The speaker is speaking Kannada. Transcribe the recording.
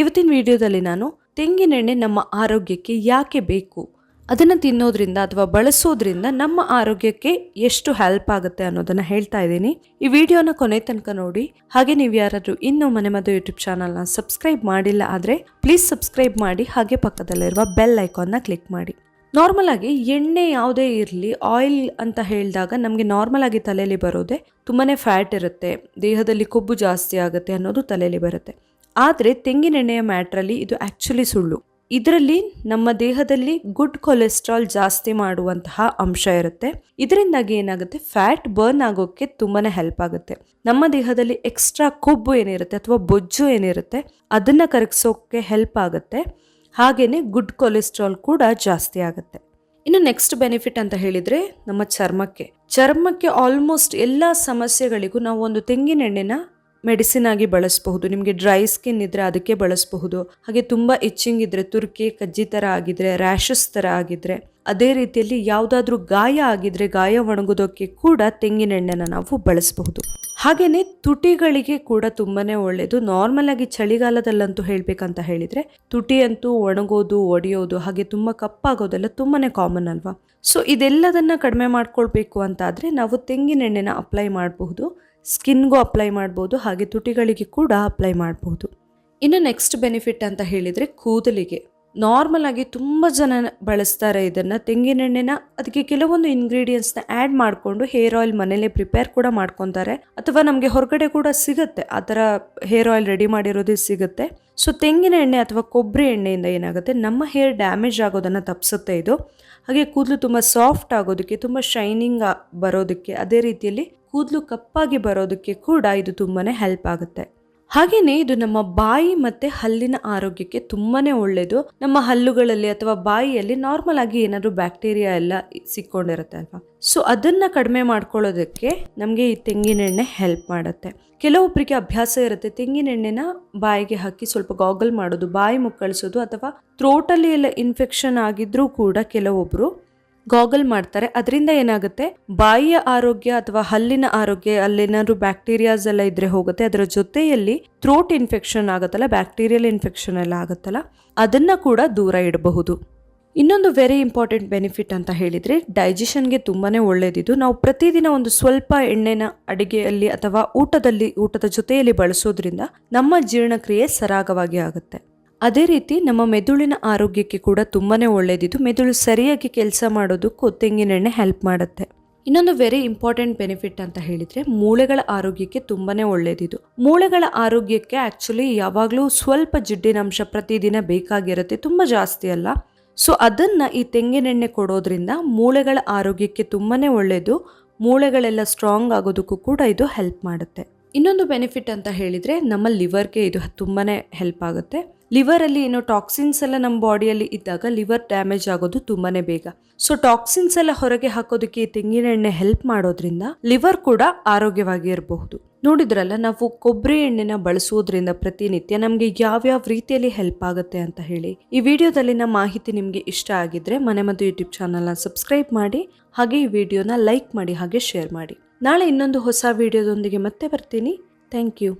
ಇವತ್ತಿನ ವಿಡಿಯೋದಲ್ಲಿ ನಾನು ತೆಂಗಿನೆಣ್ಣೆ ನಮ್ಮ ಆರೋಗ್ಯಕ್ಕೆ ಯಾಕೆ ಬೇಕು? ಅದನ್ನು ತಿನ್ನೋದ್ರಿಂದ ಅಥವಾ ಬಳಸೋದ್ರಿಂದ ನಮ್ಮ ಆರೋಗ್ಯಕ್ಕೆ ಎಷ್ಟು ಹೆಲ್ಪ್ ಆಗುತ್ತೆ ಅನ್ನೋದನ್ನ ಹೇಳ್ತಾ ಇದ್ದೀನಿ. ಈ ವಿಡಿಯೋನ ಕೊನೆ ತನಕ ನೋಡಿ. ಹಾಗೆ ನೀವು ಯಾರಾದರೂ ಇನ್ನೂ ಮನೆ ಮದ್ದು ಯೂಟ್ಯೂಬ್ ಚಾನಲ್ನ ಸಬ್ಸ್ಕ್ರೈಬ್ ಮಾಡಿಲ್ಲ ಆದರೆ ಪ್ಲೀಸ್ ಸಬ್ಸ್ಕ್ರೈಬ್ ಮಾಡಿ, ಹಾಗೆ ಪಕ್ಕದಲ್ಲಿರುವ ಬೆಲ್ ಐಕಾನ್ನ ಕ್ಲಿಕ್ ಮಾಡಿ. ನಾರ್ಮಲ್ ಆಗಿ ಎಣ್ಣೆ ಯಾವುದೇ ಇರಲಿ ಆಯಿಲ್ ಅಂತ ಹೇಳಿದಾಗ ನಮಗೆ ನಾರ್ಮಲ್ ಆಗಿ ತಲೆಯಲ್ಲಿ ಬರೋದೆ ತುಂಬಾ ಫ್ಯಾಟ್ ಇರುತ್ತೆ, ದೇಹದಲ್ಲಿ ಕೊಬ್ಬು ಜಾಸ್ತಿ ಆಗುತ್ತೆ ಅನ್ನೋದು ತಲೆಯಲ್ಲಿ ಬರುತ್ತೆ. ಆದರೆ ತೆಂಗಿನೆಣ್ಣೆಯ ಮ್ಯಾಟ್ರಲ್ಲಿ ಇದು ಆ್ಯಕ್ಚುಲಿ ಸುಳ್ಳು. ಇದರಲ್ಲಿ ನಮ್ಮ ದೇಹದಲ್ಲಿ ಗುಡ್ ಕೊಲೆಸ್ಟ್ರಾಲ್ ಜಾಸ್ತಿ ಮಾಡುವಂತಹ ಅಂಶ ಇರುತ್ತೆ. ಇದರಿಂದಾಗಿ ಏನಾಗುತ್ತೆ? ಫ್ಯಾಟ್ ಬರ್ನ್ ಆಗೋಕ್ಕೆ ತುಂಬಾನೇ ಹೆಲ್ಪ್ ಆಗುತ್ತೆ. ನಮ್ಮ ದೇಹದಲ್ಲಿ ಎಕ್ಸ್ಟ್ರಾ ಕೊಬ್ಬು ಏನಿರುತ್ತೆ ಅಥವಾ ಬೊಜ್ಜು ಏನಿರುತ್ತೆ, ಅದನ್ನ ಕರಗಿಸೋಕ್ಕೆ ಹೆಲ್ಪ್ ಆಗುತ್ತೆ. ಹಾಗೇನೆ ಗುಡ್ ಕೊಲೆಸ್ಟ್ರಾಲ್ ಕೂಡ ಜಾಸ್ತಿ ಆಗುತ್ತೆ. ಇನ್ನು ನೆಕ್ಸ್ಟ್ ಬೆನಿಫಿಟ್ ಅಂತ ಹೇಳಿದ್ರೆ ನಮ್ಮ ಚರ್ಮಕ್ಕೆ. ಚರ್ಮಕ್ಕೆ ಆಲ್ಮೋಸ್ಟ್ ಎಲ್ಲ ಸಮಸ್ಯೆಗಳಿಗೂ ನಾವು ಒಂದು ತೆಂಗಿನೆಣ್ಣೆನ ಮೆಡಿಸಿನ್ ಆಗಿ ಬಳಸಬಹುದು. ನಿಮಗೆ ಡ್ರೈ ಸ್ಕಿನ್ ಇದ್ರೆ ಅದಕ್ಕೆ ಬಳಸಬಹುದು. ಹಾಗೆ ತುಂಬಾ ಇಚ್ಚಿಂಗ್ ಇದ್ರೆ ತುರ್ಕೆ, ಕಜ್ಜಿ ಥರ ಆಗಿದ್ರೆ ರ್ಯಾಷಸ್ ಥರ ಆಗಿದ್ರೆ, ಅದೇ ರೀತಿಯಲ್ಲಿ ಯಾವುದಾದ್ರೂ ಗಾಯ ಆಗಿದ್ರೆ, ಗಾಯ ಒಣಗೋದಕ್ಕೆ ಕೂಡ ತೆಂಗಿನೆಣ್ಣೆನ ನಾವು ಬಳಸಬಹುದು. ಹಾಗೇನೆ ತುಟಿಗಳಿಗೆ ಕೂಡ ತುಂಬಾನೇ ಒಳ್ಳೆಯದು ನಾರ್ಮಲ್ ಆಗಿ ಚಳಿಗಾಲದಲ್ಲಂತೂ ಹೇಳಬೇಕಂತ ಹೇಳಿದ್ರೆ ತುಟಿ ಅಂತೂ ಒಣಗೋದು, ಒಡೆಯೋದು, ಹಾಗೆ ತುಂಬಾ ಕಪ್ಪಾಗೋದೆಲ್ಲ ತುಂಬಾನೇ ಕಾಮನ್ ಅಲ್ವಾ? ಸೊ ಇದೆಲ್ಲದನ್ನ ಕಡಿಮೆ ಮಾಡ್ಕೊಳ್ಬೇಕು ಅಂತಾದರೆ ನಾವು ತೆಂಗಿನೆಣ್ಣೆನ ಅಪ್ಲೈ ಮಾಡಬಹುದು. ಸ್ಕಿನ್ಗೂ ಅಪ್ಲೈ ಮಾಡ್ಬೋದು ಹಾಗೆ ತುಟಿಗಳಿಗೆ ಕೂಡ ಅಪ್ಲೈ ಮಾಡ್ಬೋದು. ಇನ್ನು ನೆಕ್ಸ್ಟ್ ಬೆನಿಫಿಟ್ ಅಂತ ಹೇಳಿದರೆ ಕೂದಲಿಗೆ. ನಾರ್ಮಲ್ ಆಗಿ ತುಂಬ ಜನ ಬಳಸ್ತಾರೆ ಇದನ್ನು. ತೆಂಗಿನೆಣ್ಣೆನ ಅದಕ್ಕೆ ಕೆಲವೊಂದು ಇಂಗ್ರೀಡಿಯೆಂಟ್ಸ್ನ ಆ್ಯಡ್ ಮಾಡಿಕೊಂಡು ಹೇರ್ ಆಯಿಲ್ ಮನೇಲೆ ಪ್ರಿಪೇರ್ ಕೂಡ ಮಾಡ್ಕೊತಾರೆ. ಅಥವಾ ನಮಗೆ ಹೊರಗಡೆ ಕೂಡ ಸಿಗುತ್ತೆ. ಆ ಥರ ಹೇರ್ ಆಯಿಲ್ ರೆಡಿ ಮಾಡಿರೋದೇ ಸಿಗುತ್ತೆ. ಸೊ ತೆಂಗಿನ ಎಣ್ಣೆ ಅಥವಾ ಕೊಬ್ಬರಿ ಎಣ್ಣೆಯಿಂದ ಏನಾಗುತ್ತೆ? ನಮ್ಮ ಹೇರ್ ಡ್ಯಾಮೇಜ್ ಆಗೋದನ್ನು ತಪ್ಪಿಸುತ್ತೆ ಇದು. ಹಾಗೆ ಕೂದಲು ತುಂಬ ಸಾಫ್ಟ್ ಆಗೋದಕ್ಕೆ, ತುಂಬ ಶೈನಿಂಗ್ ಬರೋದಕ್ಕೆ, ಅದೇ ರೀತಿಯಲ್ಲಿ ಕೂದಲು ಕಪ್ಪಾಗಿ ಬರೋದಕ್ಕೆ ಕೂಡ ಇದು ತುಂಬಾ ಹೆಲ್ಪ್ ಆಗುತ್ತೆ. ಹಾಗೆಯೇ ಇದು ನಮ್ಮ ಬಾಯಿ ಮತ್ತೆ ಹಲ್ಲಿನ ಆರೋಗ್ಯಕ್ಕೆ ತುಂಬಾ ಒಳ್ಳೆಯದು ನಮ್ಮ ಹಲ್ಲುಗಳಲ್ಲಿ ಅಥವಾ ಬಾಯಿಯಲ್ಲಿ ನಾರ್ಮಲ್ ಆಗಿ ಏನಾದರೂ ಬ್ಯಾಕ್ಟೀರಿಯಾ ಎಲ್ಲ ಸಿಕ್ಕೊಂಡಿರುತ್ತೆ ಅಲ್ವಾ? ಸೊ ಅದನ್ನ ಕಡಿಮೆ ಮಾಡ್ಕೊಳ್ಳೋದಕ್ಕೆ ನಮಗೆ ಈ ತೆಂಗಿನೆಣ್ಣೆ ಹೆಲ್ಪ್ ಮಾಡುತ್ತೆ. ಕೆಲವೊಬ್ಬರಿಗೆ ಅಭ್ಯಾಸ ಇರುತ್ತೆ, ತೆಂಗಿನೆಣ್ಣೆನ ಬಾಯಿಗೆ ಹಾಕಿ ಸ್ವಲ್ಪ ಗಾಗಲ್ ಮಾಡೋದು, ಬಾಯಿ ಮುಕ್ಕಳಿಸೋದು ಅಥವಾ ಥ್ರೋಟಲ್ಲಿ ಎಲ್ಲ ಇನ್ಫೆಕ್ಷನ್ ಆಗಿದ್ರೂ ಕೂಡ ಕೆಲವೊಬ್ರು ಗಾಗಲ್ ಮಾಡ್ತಾರೆ. ಅದರಿಂದ ಏನಾಗುತ್ತೆ? ಬಾಯಿಯ ಆರೋಗ್ಯ ಅಥವಾ ಹಲ್ಲಿನ ಆರೋಗ್ಯ, ಅಲ್ಲೇನಾದ್ರು ಬ್ಯಾಕ್ಟೀರಿಯಾಸ್ ಎಲ್ಲ ಇದ್ರೆ ಹೋಗುತ್ತೆ. ಅದರ ಜೊತೆಯಲ್ಲಿ ಥ್ರೋಟ್ ಇನ್ಫೆಕ್ಷನ್ ಆಗುತ್ತಲ್ಲ ಬ್ಯಾಕ್ಟೀರಿಯಲ್ ಇನ್ಫೆಕ್ಷನ್ ಎಲ್ಲ ಆಗುತ್ತಲ್ಲ, ಅದನ್ನ ಕೂಡ ದೂರ ಇಡಬಹುದು. ಇನ್ನೊಂದು ವೆರಿ ಇಂಪಾರ್ಟೆಂಟ್ ಬೆನಿಫಿಟ್ ಅಂತ ಹೇಳಿದ್ರೆ ಡೈಜೆಷನ್ಗೆ ತುಂಬಾನೇ ಒಳ್ಳೆಯದಿದು ನಾವು ಪ್ರತಿದಿನ ಒಂದು ಸ್ವಲ್ಪ ಎಣ್ಣೆನ ಅಡಿಗೆಯಲ್ಲಿ ಅಥವಾ ಊಟದಲ್ಲಿ, ಊಟದ ಜೊತೆಯಲ್ಲಿ ಬಳಸೋದ್ರಿಂದ ನಮ್ಮ ಜೀರ್ಣಕ್ರಿಯೆ ಸರಾಗವಾಗಿ ಆಗುತ್ತೆ. ಅದೇ ರೀತಿ ನಮ್ಮ ಮೆದುಳಿನ ಆರೋಗ್ಯಕ್ಕೆ ಕೂಡ ತುಂಬಾ ಒಳ್ಳೆಯದಿದ್ದು ಮೆದುಳು ಸರಿಯಾಗಿ ಕೆಲಸ ಮಾಡೋದಕ್ಕೂ ತೆಂಗಿನೆಣ್ಣೆ ಹೆಲ್ಪ್ ಮಾಡುತ್ತೆ. ಇನ್ನೊಂದು ವೆರಿ ಇಂಪಾರ್ಟೆಂಟ್ ಬೆನಿಫಿಟ್ ಅಂತ ಹೇಳಿದರೆ ಮೂಳೆಗಳ ಆರೋಗ್ಯಕ್ಕೆ ತುಂಬಾ ಒಳ್ಳೆಯದಿದು ಮೂಳೆಗಳ ಆರೋಗ್ಯಕ್ಕೆ ಆ್ಯಕ್ಚುಲಿ ಯಾವಾಗಲೂ ಸ್ವಲ್ಪ ಜಿಡ್ಡಿನಂಶ ಪ್ರತಿದಿನ ಬೇಕಾಗಿರುತ್ತೆ, ತುಂಬ ಜಾಸ್ತಿ ಅಲ್ಲ. ಸೊ ಅದನ್ನು ಈ ತೆಂಗಿನೆಣ್ಣೆ ಕೊಡೋದ್ರಿಂದ ಮೂಳೆಗಳ ಆರೋಗ್ಯಕ್ಕೆ ತುಂಬಾ ಒಳ್ಳೆಯದು ಮೂಳೆಗಳೆಲ್ಲ ಸ್ಟ್ರಾಂಗ್ ಆಗೋದಕ್ಕೂ ಕೂಡ ಇದು ಹೆಲ್ಪ್ ಮಾಡುತ್ತೆ. ಇನ್ನೊಂದು ಬೆನಿಫಿಟ್ ಅಂತ ಹೇಳಿದರೆ ನಮ್ಮ ಲಿವರ್ಗೆ ಇದು ತುಂಬಾ ಹೆಲ್ಪ್ ಆಗುತ್ತೆ. ಲಿವರ್ ಅಲ್ಲಿ ಏನೋ ಟಾಕ್ಸಿನ್ಸ್ ಎಲ್ಲ ನಮ್ಮ ಬಾಡಿಯಲ್ಲಿ ಇದ್ದಾಗ ಲಿವರ್ ಡ್ಯಾಮೇಜ್ ಆಗೋದು ತುಂಬಾನೇ ಬೇಗ. ಸೊ ಟಾಕ್ಸಿನ್ಸ್ ಎಲ್ಲ ಹೊರಗೆ ಹಾಕೋದಕ್ಕೆ ತೆಂಗಿನ ಎಣ್ಣೆ ಹೆಲ್ಪ್ ಮಾಡೋದ್ರಿಂದ ಲಿವರ್ ಕೂಡ ಆರೋಗ್ಯವಾಗಿ ಇರಬಹುದು. ನೋಡಿದ್ರಲ್ಲ, ನಾವು ಕೊಬ್ಬರಿ ಎಣ್ಣೆನ ಬಳಸೋದ್ರಿಂದ ಪ್ರತಿನಿತ್ಯ ನಮಗೆ ಯಾವ್ಯಾವ ರೀತಿಯಲ್ಲಿ ಹೆಲ್ಪ್ ಆಗುತ್ತೆ ಅಂತ ಹೇಳಿ. ಈ ವಿಡಿಯೋದಲ್ಲಿನ ಮಾಹಿತಿ ನಿಮಗೆ ಇಷ್ಟ ಆಗಿದ್ರೆ ಮನೆ ಮತ್ತು ಯೂಟ್ಯೂಬ್ ಚಾನಲ್ನ ಸಬ್ಸ್ಕ್ರೈಬ್ ಮಾಡಿ, ಹಾಗೆ ಈ ವಿಡಿಯೋನ ಲೈಕ್ ಮಾಡಿ, ಹಾಗೆ ಶೇರ್ ಮಾಡಿ. ನಾಳೆ ಇನ್ನೊಂದು ಹೊಸ ವಿಡಿಯೋದೊಂದಿಗೆ ಮತ್ತೆ ಬರ್ತೀನಿ. Thank you